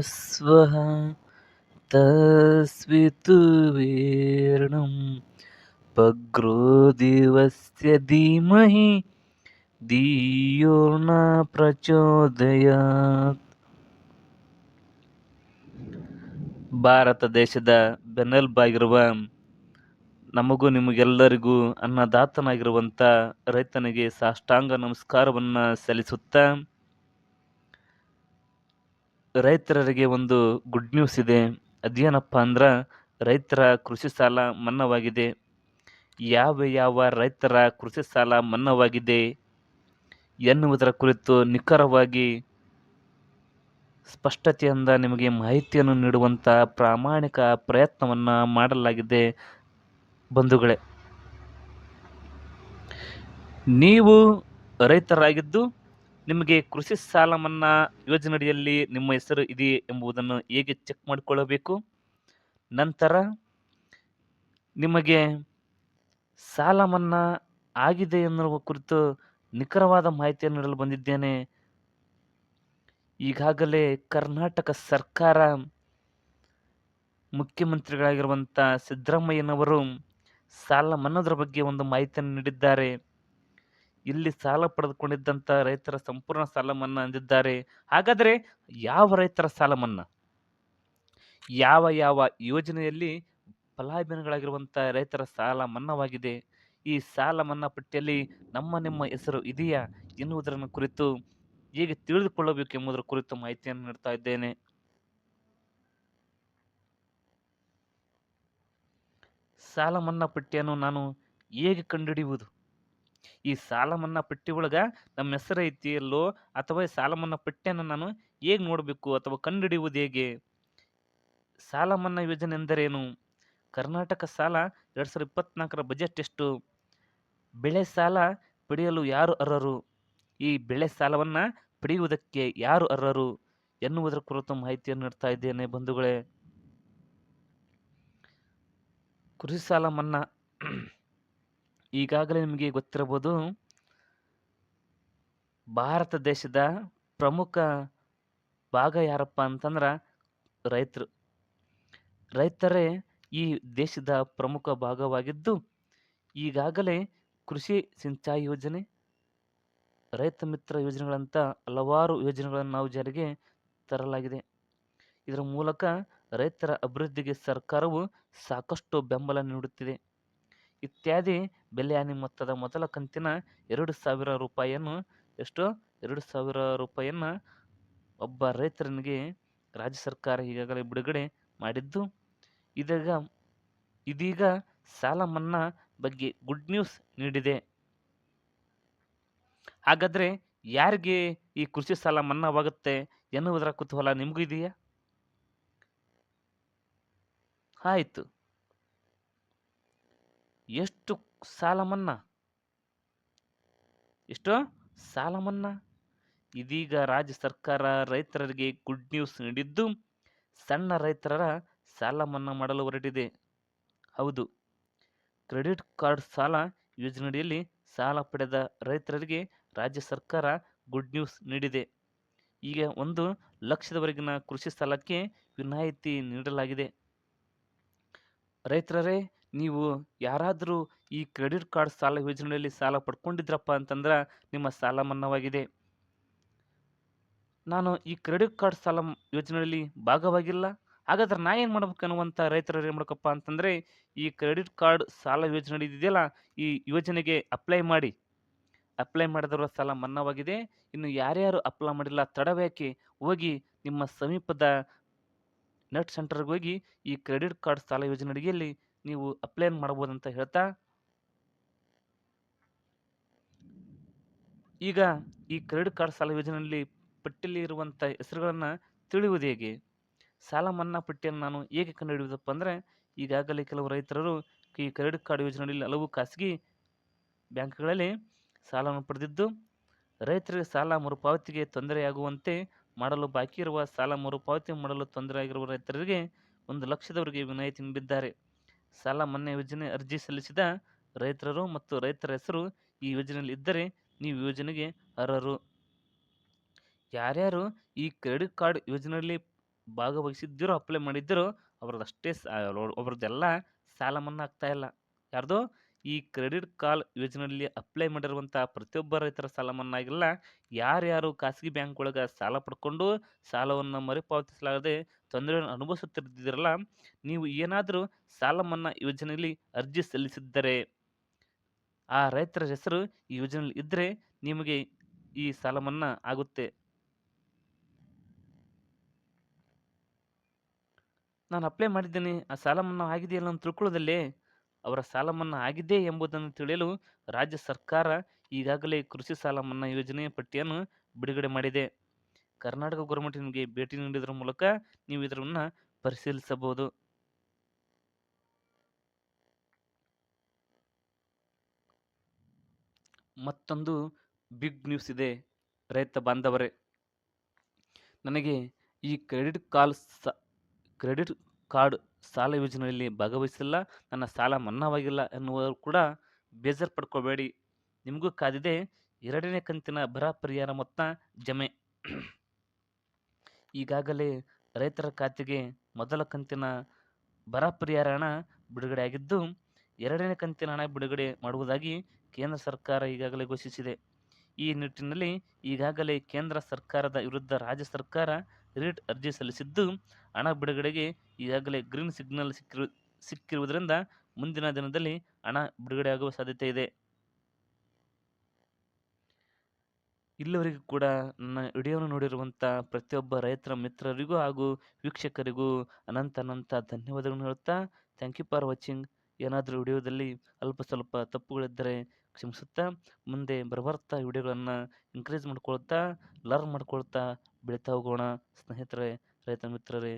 ಸ್ವಹ ತಸ್ವಿತುವೀರ್ಣಂ ಪಗ್ರೋ ದಿವಸ್ಯ ಧೀಮಹಿ ಧಿಯೋರ್ನ ಪ್ರಚೋದಯಾತ್ ಭಾರತ ದೇಶದ ಬೆನ್ನೆಲ್ಬಾಗಿರುವ ನಮಗೂ ನಿಮಗೆಲ್ಲರಿಗೂ ಅನ್ನದಾತನಾಗಿರುವಂಥ ರೈತನಿಗೆ ಸಾಷ್ಟಾಂಗ ನಮಸ್ಕಾರವನ್ನು ಸಲ್ಲಿಸುತ್ತಾ ರೈತರಿಗೆ ಒಂದು ಗುಡ್ ನ್ಯೂಸ್ ಇದೆ. ಅದೇನಪ್ಪ ಅಂದ್ರೆ ರೈತರ ಕೃಷಿ ಸಾಲ ಮನ್ನವಾಗಿದೆ. ಯಾವ ಯಾವ ರೈತರ ಕೃಷಿ ಸಾಲ ಮನ್ನವಾಗಿದೆ ಎನ್ನುವುದರ ಕುರಿತು ನಿಖರವಾಗಿ ಸ್ಪಷ್ಟತೆಯಿಂದ ನಿಮಗೆ ಮಾಹಿತಿಯನ್ನು ನೀಡುವಂಥ ಪ್ರಾಮಾಣಿಕ ಪ್ರಯತ್ನವನ್ನು ಮಾಡಲಾಗಿದೆ ಬಂಧುಗಳೇ. ನೀವು ರೈತರಾಗಿದ್ದು ನಿಮಗೆ ಕೃಷಿ ಸಾಲ ಮನ್ನಾ ಯೋಜನೆಯಡಿಯಲ್ಲಿ ನಿಮ್ಮ ಹೆಸರು ಇದೆಯೇ ಎಂಬುದನ್ನು ಹೇಗೆ ಚೆಕ್ ಮಾಡಿಕೊಳ್ಳಬೇಕು? ನಂತರ ನಿಮಗೆ ಸಾಲ ಮನ್ನಾ ಆಗಿದೆ ಎನ್ನುವ ಕುರಿತು ನಿಖರವಾದ ಮಾಹಿತಿಯನ್ನು ನೀಡಲು ಬಂದಿದ್ದೇನೆ. ಈಗಾಗಲೇ ಕರ್ನಾಟಕ ಸರ್ಕಾರ ಮುಖ್ಯಮಂತ್ರಿಗಳಾಗಿರುವಂಥ ಸಿದ್ದರಾಮಯ್ಯನವರು ಸಾಲ ಮನ್ನಾದ್ರ ಬಗ್ಗೆ ಒಂದು ಮಾಹಿತಿಯನ್ನು ನೀಡಿದ್ದಾರೆ. ಇಲ್ಲಿ ಸಾಲ ಪಡೆದುಕೊಂಡಿದ್ದಂಥ ರೈತರ ಸಂಪೂರ್ಣ ಸಾಲ ಮನ್ನಾ ಅಂದಿದ್ದಾರೆ. ಹಾಗಾದರೆ ಯಾವ ರೈತರ ಸಾಲ ಮನ್ನಾ ಯಾವ ಯಾವ ಯೋಜನೆಯಲ್ಲಿ ಫಲಾಭಿನಗಳಾಗಿರುವಂಥ ರೈತರ ಸಾಲ ಮನ್ನಾವಾಗಿದೆ ಈ ಸಾಲ ಮನ್ನಾ ಪಟ್ಟಿಯಲ್ಲಿ ನಮ್ಮ ನಿಮ್ಮ ಹೆಸರು ಇದೆಯಾ ಎನ್ನುವುದರ ಕುರಿತು ಹೇಗೆ ತಿಳಿದುಕೊಳ್ಳಬೇಕು ಎಂಬುದರ ಕುರಿತು ಮಾಹಿತಿಯನ್ನು ನೀಡ್ತಾ ಇದ್ದೇನೆ. ಸಾಲ ಮನ್ನಾ ಪಟ್ಟಿಯನ್ನು ನಾನು ಹೇಗೆ ಕಂಡುಹಿಡಿಯುವುದು? ಈ ಸಾಲ ಮನ್ನಾ ಪಟ್ಟಿ ಒಳಗೆ ನಮ್ಮ ಹೆಸರು ಐತಿ ಎಲ್ಲೋ ಅಥವಾ ಈ ಸಾಲ ಮನ್ನಾ ಪಟ್ಟಿಯನ್ನು ನಾನು ಹೇಗೆ ನೋಡಬೇಕು ಅಥವಾ ಕಂಡುಹಿಡಿಯುವುದು ಹೇಗೆ? ಸಾಲ ಮನ್ನಾ ಯೋಜನೆ ಎಂದರೇನು? ಕರ್ನಾಟಕ ಸಾಲ ಎರಡು ಸಾವಿರದ ಇಪ್ಪತ್ನಾಲ್ಕರ ಬಜೆಟ್ ಎಷ್ಟು? ಬೆಳೆ ಸಾಲ ಪಡೆಯಲು ಯಾರು ಅರ್ಹರು? ಈ ಬೆಳೆ ಸಾಲವನ್ನು ಪಡೆಯುವುದಕ್ಕೆ ಯಾರು ಅರ್ಹರು? ಎನ್ನುವುದರ ಕುರಿತು ಮಾಹಿತಿಯನ್ನು ನೀಡ್ತಾ ಇದ್ದೇನೆ ಬಂಧುಗಳೇ. ಕೃಷಿ ಸಾಲ ಮನ್ನಾ ಈಗಾಗಲೇ ನಿಮಗೆ ಗೊತ್ತಿರಬಹುದು, ಭಾರತ ದೇಶದ ಪ್ರಮುಖ ಭಾಗ ಯಾರಪ್ಪ ಅಂತಂದ್ರೆ ರೈತರು. ರೈತರೇ ಈ ದೇಶದ ಪ್ರಮುಖ ಭಾಗವಾಗಿದ್ದು, ಈಗಾಗಲೇ ಕೃಷಿ ಸಿಂಚಾಯಿ ಯೋಜನೆ, ರೈತ ಮಿತ್ರ ಯೋಜನೆಗಳಂತ ಹಲವಾರು ಯೋಜನೆಗಳನ್ನು ನಾವು ಜಾರಿಗೆ ತರಲಾಗಿದೆ. ಇದರ ಮೂಲಕ ರೈತರ ಅಭಿವೃದ್ಧಿಗೆ ಸರ್ಕಾರವು ಸಾಕಷ್ಟು ಬೆಂಬಲ ನೀಡುತ್ತಿದೆ. ಇತ್ಯಾದಿ ಬೆಲೆ ಹಾನಿ ಮೊತ್ತದ ಮೊದಲ ಕಂತಿನ ಎರಡು ಸಾವಿರ ರೂಪಾಯಿಯನ್ನು ಎಷ್ಟು ಎರಡು ಸಾವಿರ ರೂಪಾಯಿಯನ್ನು ಒಬ್ಬ ರೈತರನಿಗೆ ರಾಜ್ಯ ಸರ್ಕಾರ ಈಗಾಗಲೇ ಬಿಡುಗಡೆ ಮಾಡಿದ್ದು. ಇದೀಗ ಇದೀಗ ಸಾಲ ಮನ್ನಾ ಬಗ್ಗೆ ಗುಡ್ ನ್ಯೂಸ್ ನೀಡಿದೆ. ಹಾಗಾದರೆ ಯಾರಿಗೆ ಈ ಕೃಷಿ ಸಾಲ ಮನ್ನಾವಾಗುತ್ತೆ ಎನ್ನುವುದರ ಕುತೂಹಲ ನಿಮಗೂ ಇದೆಯಾ? ಆಯಿತು. ಎಷ್ಟು ಸಾಲ ಮನ್ನಾ? ಎಷ್ಟು ಸಾಲ ಮನ್ನಾ? ಇದೀಗ ರಾಜ್ಯ ಸರ್ಕಾರ ರೈತರಿಗೆ ಗುಡ್ ನ್ಯೂಸ್ ನೀಡಿದ್ದು, ಸಣ್ಣ ರೈತರ ಸಾಲ ಮನ್ನಾ ಮಾಡಲು ಹೊರಟಿದೆ. ಹೌದು, ಕ್ರೆಡಿಟ್ ಕಾರ್ಡ್ ಸಾಲ ಯೋಜನೆಯಡಿಯಲ್ಲಿ ಸಾಲ ಪಡೆದ ರೈತರಿಗೆ ರಾಜ್ಯ ಸರ್ಕಾರ ಗುಡ್ ನ್ಯೂಸ್ ನೀಡಿದೆ. ಈಗ ಒಂದು ಲಕ್ಷದವರೆಗಿನ ಕೃಷಿ ಸಾಲಕ್ಕೆ ವಿನಾಯಿತಿ ನೀಡಲಾಗಿದೆ. ರೈತರೇ ನೀವು ಯಾರಾದರೂ ಈ ಕ್ರೆಡಿಟ್ ಕಾರ್ಡ್ ಸಾಲ ಯೋಜನೆಯಲ್ಲಿ ಸಾಲ ಪಡ್ಕೊಂಡಿದ್ರಪ್ಪ ಅಂತಂದ್ರೆ ನಿಮ್ಮ ಸಾಲ ಮನ್ನಾವಾಗಿದೆ. ನಾನು ಈ ಕ್ರೆಡಿಟ್ ಕಾರ್ಡ್ ಸಾಲ ಯೋಜನೆಯಲ್ಲಿ ಭಾಗವಾಗಿಲ್ಲ. ಹಾಗಾದ್ರೆ ನಾ ಏನು ಮಾಡ್ಬೇಕು ಅನ್ನುವಂಥ ರೈತರು ಏನು ಮಾಡ್ಬೇಕಪ್ಪ ಅಂತಂದರೆ ಈ ಕ್ರೆಡಿಟ್ ಕಾರ್ಡ್ ಸಾಲ ಯೋಜನೆ ಇದೆಯಲ್ಲ, ಈ ಯೋಜನೆಗೆ ಅಪ್ಲೈ ಮಾಡಿ. ಅಪ್ಲೈ ಮಾಡಿದವರ ಸಾಲ ಮನ್ನಾವಾಗಿದೆ. ಇನ್ನು ಯಾರ್ಯಾರು ಅಪ್ಲೈ ಮಾಡಿಲ್ಲ ತಡವೇಕೆ ಹೋಗಿ ನಿಮ್ಮ ಸಮೀಪದ ನೆಟ್ ಸೆಂಟರ್ಗೆ ಹೋಗಿ ಈ ಕ್ರೆಡಿಟ್ ಕಾರ್ಡ್ ಸಾಲ ಯೋಜನೆ ಅಡಿಗೆಯಲ್ಲಿ ನೀವು ಅಪ್ಲೈ ಮಾಡ್ಬೋದು ಅಂತ ಹೇಳ್ತಾ? ಈಗ ಈ ಕ್ರೆಡಿಟ್ ಕಾರ್ಡ್ ಸಾಲ ಯೋಜನೆಯಲ್ಲಿ ಪಟ್ಟಿಯಲ್ಲಿ ಇರುವಂಥ ಹೆಸರುಗಳನ್ನು ತಿಳಿಯುವುದು ಹೇಗೆ? ಸಾಲ ಮನ್ನಾ ಪಟ್ಟಿಯನ್ನು ನಾನು ಹೇಗೆ ಕಂಡುಹಿಡಿಯುವುದಪ್ಪ ಅಂದರೆ, ಈಗಾಗಲೇ ಕೆಲವು ರೈತರು ಈ ಕ್ರೆಡಿಟ್ ಕಾರ್ಡ್ ಯೋಜನೆಯಲ್ಲಿ ಹಲವು ಖಾಸಗಿ ಬ್ಯಾಂಕ್ಗಳಲ್ಲಿ ಸಾಲವನ್ನು ಪಡೆದಿದ್ದು, ರೈತರಿಗೆ ಸಾಲ ಮರುಪಾವತಿಗೆ ತೊಂದರೆಯಾಗುವಂತೆ ಮಾಡಲು ಬಾಕಿ ಇರುವ ಸಾಲ ಮರುಪಾವತಿ ಮಾಡಲು ತೊಂದರೆಯಾಗಿರುವ ರೈತರಿಗೆ ಒಂದು ಲಕ್ಷದವರೆಗೆ ವಿನಾಯಿತಿ ನೀಡಿದ್ದಾರೆ. ಸಾಲ ಮನ್ನಾ ಯೋಜನೆ ಅರ್ಜಿ ಸಲ್ಲಿಸಿದ ರೈತರು ಮತ್ತು ರೈತರ ಹೆಸರು ಈ ಯೋಜನೆಯಲ್ಲಿ ಇದ್ದರೆ ನೀವು ಯೋಜನೆಗೆ ಅರ್ಹರು. ಯಾರ್ಯಾರು ಈ ಕ್ರೆಡಿಟ್ ಕಾರ್ಡ್ ಯೋಜನೆಯಲ್ಲಿ ಭಾಗವಹಿಸಿದ್ದೀರೋ, ಅಪ್ಲೈ ಮಾಡಿದ್ದಿರೋ, ಅವರದಷ್ಟೇ ಅವ್ರದ್ದೆಲ್ಲ ಸಾಲ ಮನ್ನಾ ಆಗ್ತಾ ಇಲ್ಲ. ಯಾರ್ದು? ಈ ಕ್ರೆಡಿಟ್ ಕಾರ್ಡ್ ಯೋಜನೆಯಲ್ಲಿ ಅಪ್ಲೈ ಮಾಡಿರುವಂಥ ಪ್ರತಿಯೊಬ್ಬ ರೈತರ ಸಾಲ ಮನ್ನಾ ಆಗಿಲ್ಲ. ಯಾರ್ಯಾರು ಖಾಸಗಿ ಬ್ಯಾಂಕ್ ಒಳಗೆ ಸಾಲ ಪಡ್ಕೊಂಡು ಸಾಲವನ್ನು ಮರುಪಾವತಿಸಲಾಗದೆ ತೊಂದರೆಯನ್ನು ಅನುಭವಿಸುತ್ತಿದ್ದೀರಲ್ಲ ನೀವು ಏನಾದರೂ ಸಾಲ ಮನ್ನಾ ಯೋಜನೆಯಲ್ಲಿ ಅರ್ಜಿ ಸಲ್ಲಿಸಿದ್ದರೆ? ಆ ರೈತರ ಹೆಸರು ಈ ಯೋಜನೆಯಲ್ಲಿ ಇದ್ದರೆ ನಿಮಗೆ ಈ ಸಾಲ ಮನ್ನಾ ಆಗುತ್ತೆ. ನಾನು ಅಪ್ಲೈ ಮಾಡಿದ್ದೇನೆ. ಆ ಸಾಲ ಮನ್ನಾ ಆಗಿದೆಯಲ್ಲ ಅಂತ ತಿಳ್ಕೊಳ್ಳೋದಲ್ಲೇ? ಅವರ ಸಾಲ ಮನ್ನಾ ಆಗಿದೆ ಎಂಬುದನ್ನು ತಿಳಿಯಲು ರಾಜ್ಯ ಸರ್ಕಾರ ಈಗಾಗಲೇ ಕೃಷಿ ಸಾಲ ಮನ್ನಾ ಯೋಜನೆಯ ಪಟ್ಟಿಯನ್ನು ಬಿಡುಗಡೆ ಮಾಡಿದೆ. ಕರ್ನಾಟಕ ಗೌರ್ಮೆಂಟ್ ನಿಮಗೆ ಭೇಟಿ ನೀಡಿದ್ರ ಮೂಲಕ ನೀವು ಇದರನ್ನ ಪರಿಶೀಲಿಸಬಹುದು. ಮತ್ತೊಂದು ಬಿಗ್ ನ್ಯೂಸ್ ಇದೆ, ರೈತ ಬಾಂಧವರೇ. ನನಗೆ ಈ ಕ್ರೆಡಿಟ್ ಕಾಲ್ ಕ್ರೆಡಿಟ್ ಕಾರ್ಡ್ ಸಾಲ ಯೋಜನೆಯಲ್ಲಿ ಭಾಗವಹಿಸಿಲ್ಲ, ನನ್ನ ಸಾಲ ಮನ್ನಾವಾಗಿಲ್ಲ ಎನ್ನುವರು ಕೂಡ ಬೇಜಾರು ಪಡ್ಕೋಬೇಡಿ. ನಿಮಗೂ ಕಾದಿದೆ ಎರಡನೇ ಕಂತಿನ ಬರ ಪರಿಹಾರ ಮೊತ್ತ ಜಮೆ. ಈಗಾಗಲೇ ರೈತರ ಖಾತೆಗೆ ಮೊದಲ ಕಂತಿನ ಬರ ಪರಿಹಾರ ಹಣ ಬಿಡುಗಡೆಯಾಗಿದ್ದು ಎರಡನೇ ಕಂತಿನ ಹಣ ಬಿಡುಗಡೆ ಮಾಡುವುದಾಗಿ ಕೇಂದ್ರ ಸರ್ಕಾರ ಈಗಾಗಲೇ ಘೋಷಿಸಿದೆ. ಈ ನಿಟ್ಟಿನಲ್ಲಿ ಈಗಾಗಲೇ ಕೇಂದ್ರ ಸರ್ಕಾರದ ವಿರುದ್ಧ ರಾಜ್ಯ ಸರ್ಕಾರ ರಿಟ್ ಅರ್ಜಿ ಸಲ್ಲಿಸಿದ್ದು, ಹಣ ಬಿಡುಗಡೆಗೆ ಈಗಾಗಲೇ ಗ್ರೀನ್ ಸಿಗ್ನಲ್ ಸಿಕ್ಕಿರು, ಸಿಕ್ಕಿರುವುದರಿಂದ ಮುಂದಿನ ದಿನದಲ್ಲಿ ಹಣ ಬಿಡುಗಡೆಯಾಗುವ ಸಾಧ್ಯತೆ ಇದೆ. ಇಲ್ಲಿವರೆಗೂ ಕೂಡ ನನ್ನ ವಿಡಿಯೋವನ್ನು ನೋಡಿರುವಂಥ ಪ್ರತಿಯೊಬ್ಬ ರೈತರ ಮಿತ್ರರಿಗೂ ಹಾಗೂ ವೀಕ್ಷಕರಿಗೂ ಅನಂತ ಅನಂತ ಧನ್ಯವಾದಗಳನ್ನು ಹೇಳುತ್ತಾ ಥ್ಯಾಂಕ್ ಯು ಫಾರ್ ವಾಚಿಂಗ್ ಏನಾದರೂ ವಿಡಿಯೋದಲ್ಲಿ ಅಲ್ಪ ಸ್ವಲ್ಪ ತಪ್ಪುಗಳಿದ್ದರೆ ಕ್ಷಮಿಸುತ್ತಾ, ಮುಂದೆ ಬರಬರ್ತ ವಿಡಿಯೋಗಳನ್ನು ಇನ್ಕ್ರೀಸ್ ಮಾಡ್ಕೊಳ್ತಾ ಲರ್ನ್ ಮಾಡ್ಕೊಳ್ತಾ ಬೆಳೀತಾ ಹೋಗೋಣ. ಸ್ನೇಹಿತರೆ, ರೈತ ಮಿತ್ರರೇ